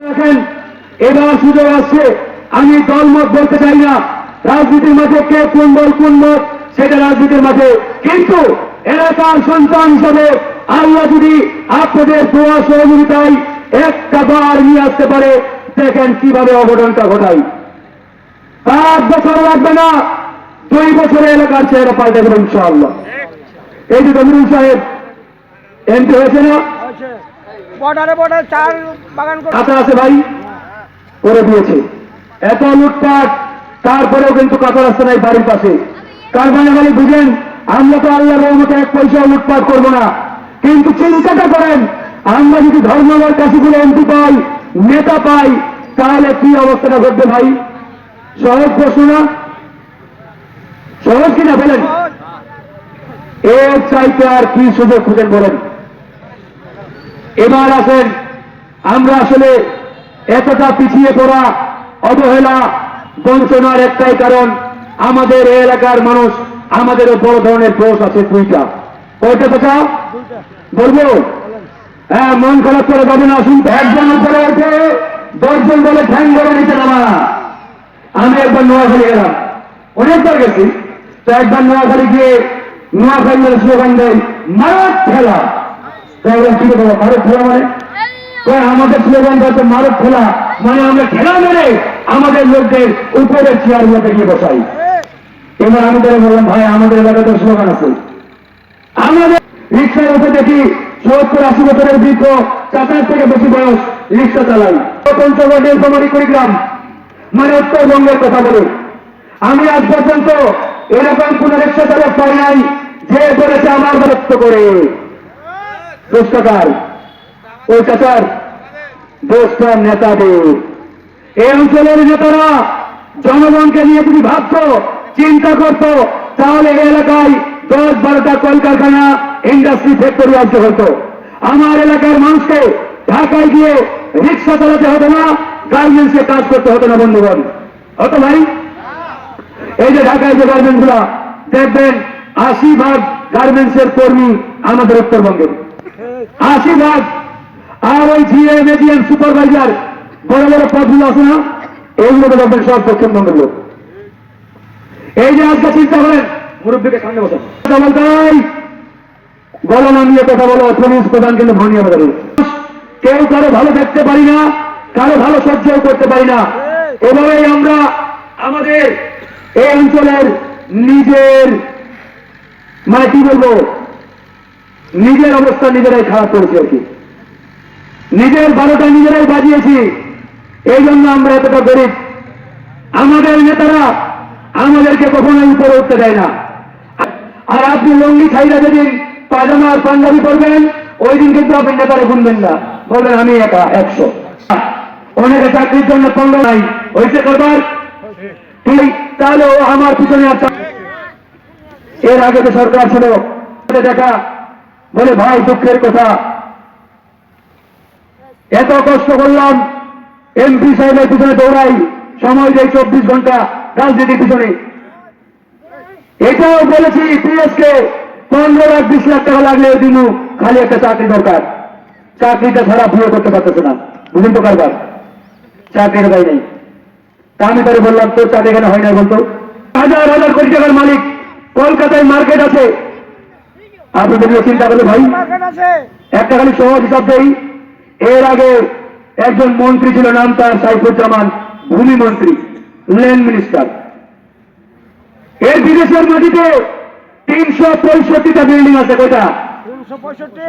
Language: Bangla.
দেখেন এবার সুযোগ আসছে। আমি দলমত বলতে চাই না। রাজনীতির মাঝে কে কোন দল কোন মত, সেটা রাজনীতির মাঝে কিন্তু এলাকার সন্তান হিসাবে আল্লাহ যদি আপনাদের দোয়া সহযোগিতায় একটা বার নিয়ে আসতে পারে, দেখেন কীভাবে অঘটনটা ঘটাই। পাঁচ বছর লাগবে না। দুই বছরে এলাকার চেহারা পাল্টে দেবে ইনশাআল্লাহ। এই যে সাহেব, এমপি হয়েছে না? বর্ডারে বর্ডারে চার বাগান কাঁচা আছে ভাই, করে দিয়েছে। এত লুটপাট, তারপরেও কিন্তু কাঁচা রাস্তা নাই বাড়ির পাশে। কার মানে খালি বুঝেন, আমরা তো আল্লাহ রহমতে এক পয়সা লুটপাট করব না। কিন্তু চিন্তাটা করেন, আমরা যদি ধর্মবার কাশিগুলো এমপি পাই, নেতা পাই, তাহলে কি অবস্থাটা ঘটবে ভাই? সহজ প্রশ্ন না? সহজ কিনা বলেন? এর চাইতে আর কি সুযোগ খুঁজেন বলেন এবার আসেন। আমরা আসলে এতটা পিছিয়ে পড়া, অবহেলা বঞ্চনার একটাই কারণ আমাদের এলাকার মানুষ, আমাদেরও বড় ধরনের দোষ আছে দুইটা। কয়টা কথা? বলব? হ্যাঁ মন খারাপ করে যাবে না শুনতে একজন উপরে ওঠে দশজন বলে ঠ্যাং ধরে নিতে নামা। আমি একবার নোয়াখালী গেলাম। অনেকবার গেছি। তো একবার নোয়াখালী গিয়ে নোয়াখালীর স্লোগান দেয় মারাত খেলা মারত খেলা মানে? আমাদের স্লোগানটা হচ্ছে মারত খেলা। মানে আমরা খেলা মেরে আমাদের লোকদের উপরের চেয়ারগুলোতে গিয়ে বসাই। এবার আমি তারা বললাম, ভাই, আমাদের এলাকাতে স্লোগান আছে। আমাদের রিক্সার উপরে দেখি সত্তর আশি বছরের বৃদ্ধ চাচার থেকে বেশি বয়স রিক্সা চালাই পঞ্চগড় নীলফামারী কুড়িগ্রাম। মানে উত্তরবঙ্গের কথা বলি আমি আজ পর্যন্ত এরকম কোন রিক্সা চালক পাই নাই যে বলেছে আমার বরত্ব করে। দোষটাকার ওই চাচার দোষটা নেতাদের এই অঞ্চলের নেতারা জনগণকে নিয়ে যদি ভাবতো, চিন্তা করতো, তাহলে এই এলাকায় দশ বারোটা কলকারখানা ইন্ডাস্ট্রি ফ্যাক্টরি আসতে হতো। আমার এলাকার মানুষকে ঢাকায় গিয়ে রিক্সা চালাতে হতো না, গার্মেন্টসে কাজ করতে হতো না, বন্ধুগণ। হতো ভাই? এই যে ঢাকায় যে গার্মেন্টসগুলা দেখবেন আশি ভাগ গার্মেন্টস এর কর্মী আমাদের উত্তরবঙ্গের। আশি ভাগ। আর ওই জিএম এজিএম সুপারভাইজার, বড় বড় পদগুলো আছে না? এইগুলো তো দেখবেন সব পশ্চিমবঙ্গের লোক। এই যে আজকে চিন্তা করেন, মুরব্বীকে সামনে কথা বলো পুলিশ প্রধান কিন্তু কেউ কারও ভালো দেখতে পারি না, কারও ভালো সহ্যও করতে পারি না। এভাবেই আমরা আমাদের এই অঞ্চলের নিজের মানে কি বলব। নিজের অবস্থা নিজেরাই খারাপ করেছি আর কি। নিজের বারোটা নিজেরাই বাজিয়েছি। এই জন্য আমরা এতটা গরিব। আমাদের নেতারা আমাদেরকে কখনোই উপরে উঠতে দেয় না। আর আপনি লঙ্গি ছাইরা যেদিন পাজামা আর পাঞ্জাবি করবেন ওই দিন কিন্তু আপনি নেতারে গুনবেন না। বলবেন, আমি একা, একশো। অনেকে চাকরির জন্য পনেরো নাই। হয়েছে করবার? তুই তাহলে ও আমার পিছনে আর এর আগে তো সরকার ছিল। দেখা বলে, ভাই, দুঃখের কথা। এত কষ্ট করলাম, এমপি সাহেবের পিছনে দৌড়াই, সময় দেয় চব্বিশ ঘণ্টা রাজনীতির পিছনে। এটাও বলেছি পিএসকে পনেরো লাখ, বিশ লাখ টাকা লাগলে দিন খালি একটা চাকরি দরকার। চাকরিটা ছাড়া বিয়ে করতে পারতেছে না। বুঝুন তো কারবার? চাকরির ভাই নেই। তা আমি তাহলে বললাম, তোর চাকরি এখানে হয় না বলতো? হাজার হাজার কোটি টাকার মালিক। কলকাতায় মার্কেট আছে। আপনি যদি চিন্তা করলে ভাই। একটা খালি সহজ হিসাব দেই, এর আগে একজন মন্ত্রী ছিল, নাম তার সাইফুজ্জামান, ভূমি মন্ত্রী ল্যান্ড মিনিস্টার। এর বিদেশের মাটিতে তিনশো পঁয়ষট্টিটা বিল্ডিং আছে, কয়টা? তিনশো পঁয়ষট্টি।